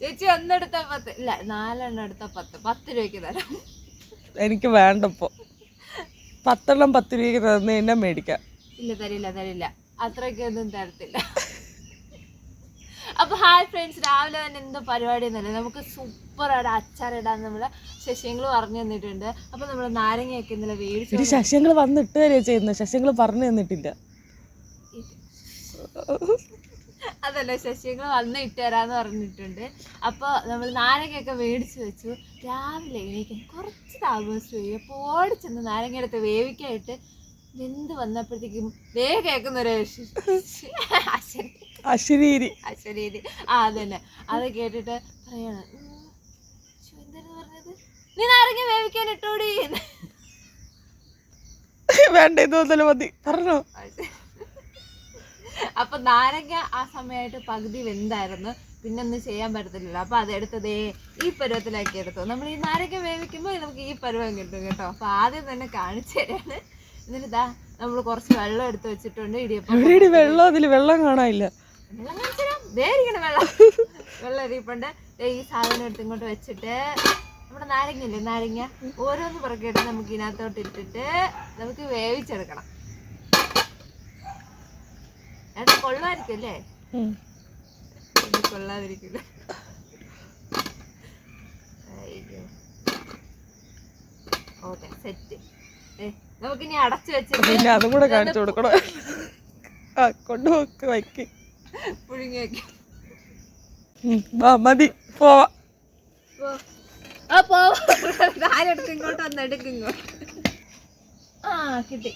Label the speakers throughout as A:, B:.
A: ചേച്ചി ഒന്നെടുത്ത പത്ത്. ഇല്ല നാലെണ്ണം എടുത്ത പത്ത്. പത്ത് രൂപയ്ക്ക് തരാം.
B: എനിക്ക് വേണ്ടപ്പോ. പത്തെണ്ണം പത്ത് രൂപയ്ക്ക് തന്ന് എന്നെ മേടിക്കാം.
A: ഇല്ല തരില്ല തരില്ല. അത്രയ്ക്കൊന്നും തരത്തില്ല. അപ്പൊ ഹായ് ഫ്രണ്ട്സ് രാവിലെ തന്നെ എന്തോ പരിപാടി എന്നല്ലേ? നമുക്ക് സൂപ്പറായിട്ട് അച്ചാറിടാൻ നമ്മൾ ശശ്യങ്ങൾ പറഞ്ഞു തന്നിട്ടുണ്ട്. അപ്പൊ നമ്മൾ നാരങ്ങയൊക്കെ ഇന്നലെ മേടിച്ചു.
B: ശശ്യങ്ങൾ വന്നിട്ട് വരിക ചെയ്യുന്നത് ശശിങ്ങൾ പറഞ്ഞു തന്നിട്ടില്ല.
A: അതല്ല ശശിയങ്ങൾ വന്ന് ഇട്ടുതരാന്ന് പറഞ്ഞിട്ടുണ്ട്. അപ്പോൾ നമ്മൾ നാരങ്ങയൊക്കെ മേടിച്ച് വെച്ചു. രാവിലെ എണീക്കാൻ കുറച്ച് താമസിച്ചു പോയി. അപ്പോൾ ഓടിച്ചെന്ന് നാരങ്ങ എടുത്ത് വേവിക്കായിട്ട് വെന്ത് വന്നപ്പോഴത്തേക്കും വേ കേൾക്കുന്ന ഒരു
B: അശ്വരീരി
A: അശ്വരീരി ആ അതന്നെ. അത് കേട്ടിട്ട് പറയാണ് "ഉം, എന്തായിരുന്നു പറഞ്ഞത്? നീ നാരങ്ങ വേവിക്കാൻ ഇട്ടോടി.
B: വേണ്ട ഇത് മുതൽ മതി. പറഞ്ഞോ.
A: അപ്പൊ നാരങ്ങ ആ സമയമായിട്ട് പകുതി വെന്തായിരുന്നു. പിന്നെ ഒന്നും ചെയ്യാൻ പറ്റത്തില്ലല്ലോ. അപ്പൊ അതെടുത്തതേ ഈ പരുവത്തിലാക്കി എടുത്തു. നമ്മൾ ഈ നാരങ്ങ വേവിക്കുമ്പോൾ നമുക്ക് ഈ പരുവം കിട്ടും കേട്ടോ. അപ്പൊ ആദ്യം തന്നെ കാണിച്ചു തരാണ്. എന്നിട്ട് ഇതാ നമ്മൾ കുറച്ച് വെള്ളം എടുത്ത് വെച്ചിട്ടുണ്ട് ഇടിയപ്പം
B: വെള്ളം അതിൽ വെള്ളം കാണാനില്ല.
A: വെള്ളം കാണിച്ചു തരാം ദേ ഇരിക്കണ വെള്ളം. വെള്ളം എറിയപ്പുണ്ട് ഈ സാധനം എടുത്ത് ഇങ്ങോട്ട് വെച്ചിട്ട് നമ്മുടെ നാരങ്ങ ഇല്ലേ നാരങ്ങ? ഓരോന്ന് പുറകെയിട്ട് നമുക്ക് ഇതിനകത്തോട്ട് ഇട്ടിട്ട് നമുക്ക് വേവിച്ചെടുക്കണം. ഏട്ടാ കൊള്ളുമായിരിക്കും അല്ലേ കൊള്ളാതിരിക്കില്ല. ഓക്കെ സെറ്റ് നമുക്കിനി അടച്ചു വെച്ചിട്ട്
B: പിന്നെ അതും കൂടെ കാണിച്ചു കൊടുക്കണം. ആ കൊണ്ടുപോക്ക് വയ്ക്ക്
A: പുഴുങ്ങി വെക്കാം.
B: ഉം, വാ മതി പോവാ.
A: ആ പോ ആരെടുത്ത് ഇങ്ങോട്ട് വന്ന് എടുക്ക് ഇങ്ങോട്ട്. ആ കിട്ടി.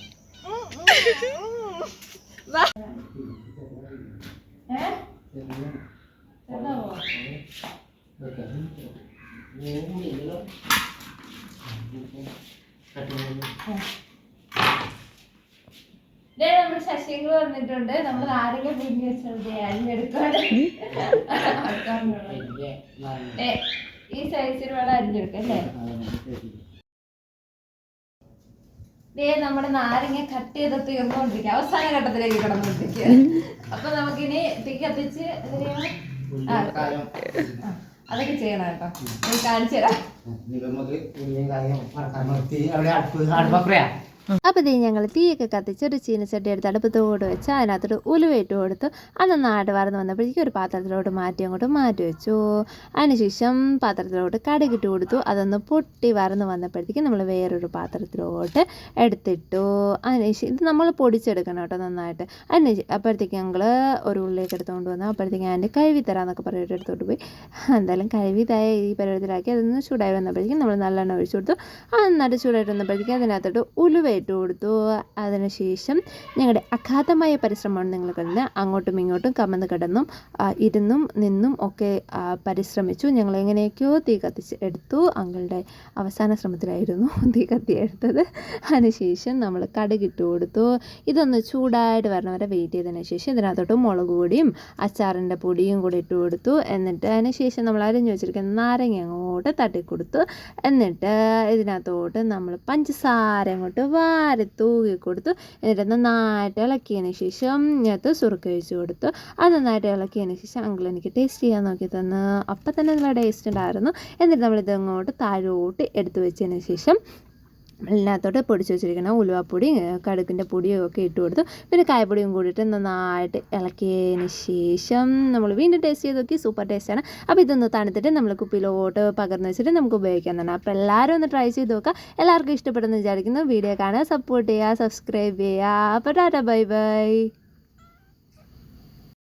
A: വാ. നമ്മുടെ ശശികൾ വന്നിട്ടുണ്ട് നമ്മൾ ആരെങ്കിലും പിരിഞ്ഞു വെച്ചത് അരിഞ്ഞെടുക്കാണ് ഈ സൈസിൽ വേണം അരിഞ്ഞെടുക്കാം അല്ലേ? ദേ നമ്മുടെ നാരങ്ങ കട്ട് ചെയ്ത് തീർന്നുകൊണ്ടിരിക്കുക അവസാന ഘട്ടത്തിലേക്ക് കിടന്നുകൊണ്ടിരിക്കുക അപ്പൊ നമുക്കിനി തീ കത്തിച്ച് അതൊക്കെ ചെയ്യണം കേട്ടോ. കാണിച്ചു തരാം
C: അപ്പോൾ ഇത് ഞങ്ങൾ തീയൊക്കെ കത്തിച്ച് ഒരു ചീനച്ചട്ടി എടുത്ത് അടുപ്പത്തോട് വെച്ച് അതിനകത്തോട്ട് ഉലുവയിട്ട് കൊടുത്തു. അത് നന്നായിട്ട് വറന്ന് വന്നപ്പോഴേക്കും ഒരു പാത്രത്തിലോട്ട് മാറ്റി അങ്ങോട്ട് മാറ്റി വെച്ചു. അതിനുശേഷം പാത്രത്തിലോട്ട് കടുകിട്ട് കൊടുത്തു. അതൊന്ന് പൊട്ടി വറന്ന് വന്നപ്പോഴത്തേക്കും നമ്മൾ വേറൊരു പാത്രത്തിലോട്ട് എടുത്തിട്ടു. അതിനുശേഷം ഇത് നമ്മൾ പൊടിച്ചെടുക്കണം കേട്ടോ നന്നായിട്ട്. അതിന് അപ്പോഴത്തേക്കും ഞങ്ങൾ ഒരു ഉള്ളിലേക്ക് എടുത്തുകൊണ്ട് വന്നു. അപ്പോഴത്തേക്കും അതിന്റെ കഴുകി തരാമെന്നൊക്കെ പറഞ്ഞിട്ട് എടുത്തോട്ട് പോയി. എന്തായാലും കഴുകി തായ ഈ പരുവത്തിലാക്കി അതൊന്ന് ചൂടായി വന്നപ്പോഴത്തേക്കും നമ്മൾ നല്ലെണ്ണ ഒഴിച്ചു കൊടുത്തു. അത് നന്നായിട്ട് ചൂടായിട്ട് വന്നപ്പോഴത്തേക്കും അതിനകത്തോട്ട് ഉലുവ ഇട്ട് കൊടുത്തു അതിനുശേഷം ഞങ്ങളുടെ അഗാധമായ പരിശ്രമമാണ് നിങ്ങൾ കണ്ടത്. അങ്ങോട്ടും ഇങ്ങോട്ടും കമന്ന് കിടന്നും ഇരുന്നും നിന്നും ഒക്കെ പരിശ്രമിച്ചു. ഞങ്ങൾ എങ്ങനെയൊക്കെയോ തീ കത്തിച്ച് എടുത്തു. അങ്ങളുടെ അവസാന ശ്രമത്തിലായിരുന്നു തീ കത്തി എടുത്തത്. അതിനുശേഷം നമ്മൾ കടുകിട്ട് കൊടുത്തു. ഇതൊന്ന് ചൂടായിട്ട് വരണ വരെ വെയിറ്റ് ചെയ്തതിന് ശേഷം ഇതിനകത്തോട്ട് മുളക് പൊടിയും അച്ചാറിന്റെ പൊടിയും കൂടി ഇട്ട് കൊടുത്തു. എന്നിട്ട് അതിന് ശേഷം നമ്മൾ അരിഞ്ഞു വെച്ചിരിക്കുന്ന നാരങ്ങ അങ്ങോട്ട് തട്ടിക്കൊടുത്തു. എന്നിട്ട് ഇതിനകത്തോട്ട് നമ്മൾ പഞ്ചസാര അങ്ങോട്ട് വാരി തൂകി കൊടുത്തു. എന്നിട്ട് നന്നായിട്ട് ഇളക്കിയതിന് ശേഷം ഇതിനകത്ത് സുറുക്ക ഒഴിച്ചു കൊടുത്തു. അത് നന്നായിട്ട് ഇളക്കിയതിന് ശേഷം അങ്കിൾ എനിക്ക് ടേസ്റ്റ് ചെയ്യാൻ നോക്കി തന്ന്. അപ്പം തന്നെ നല്ല ടേസ്റ്റ് ഉണ്ടായിരുന്നു. എന്നിട്ട് നമ്മളിത് അങ്ങോട്ട് താഴോട്ട് എടുത്തു വെച്ചതിന് ശേഷം ഇതിനകത്തോട്ട് പൊടിച്ച് വെച്ചിരിക്കുന്ന ഉലുവാപ്പൊടി കടുക്കിന്റെ പൊടിയും ഒക്കെ ഇട്ട് കൊടുത്തു. പിന്നെ കായപ്പൊടിയും കൂടിയിട്ട് നന്നായിട്ട് ഇളക്കിയതിന് ശേഷം നമ്മൾ വീണ്ടും ടേസ്റ്റ് ചെയ്ത് നോക്കി. സൂപ്പർ ടേസ്റ്റാണ് അപ്പോൾ ഇതൊന്ന് തണുത്തിട്ട് നമ്മൾ കുപ്പിയിലോട്ട് പകർന്ന് വെച്ചിട്ട് നമുക്ക് ഉപയോഗിക്കാൻ തന്നെ. അപ്പോൾ എല്ലാവരും ഒന്ന് ട്രൈ ചെയ്ത് നോക്കുക. എല്ലാവർക്കും ഇഷ്ടപ്പെടുമെന്ന് വിചാരിക്കുന്നു. വീഡിയോ കാണുക സപ്പോർട്ട് ചെയ്യുക സബ്സ്ക്രൈബ് ചെയ്യുക. അപ്പോൾ ടാറ്റ ബൈ ബൈ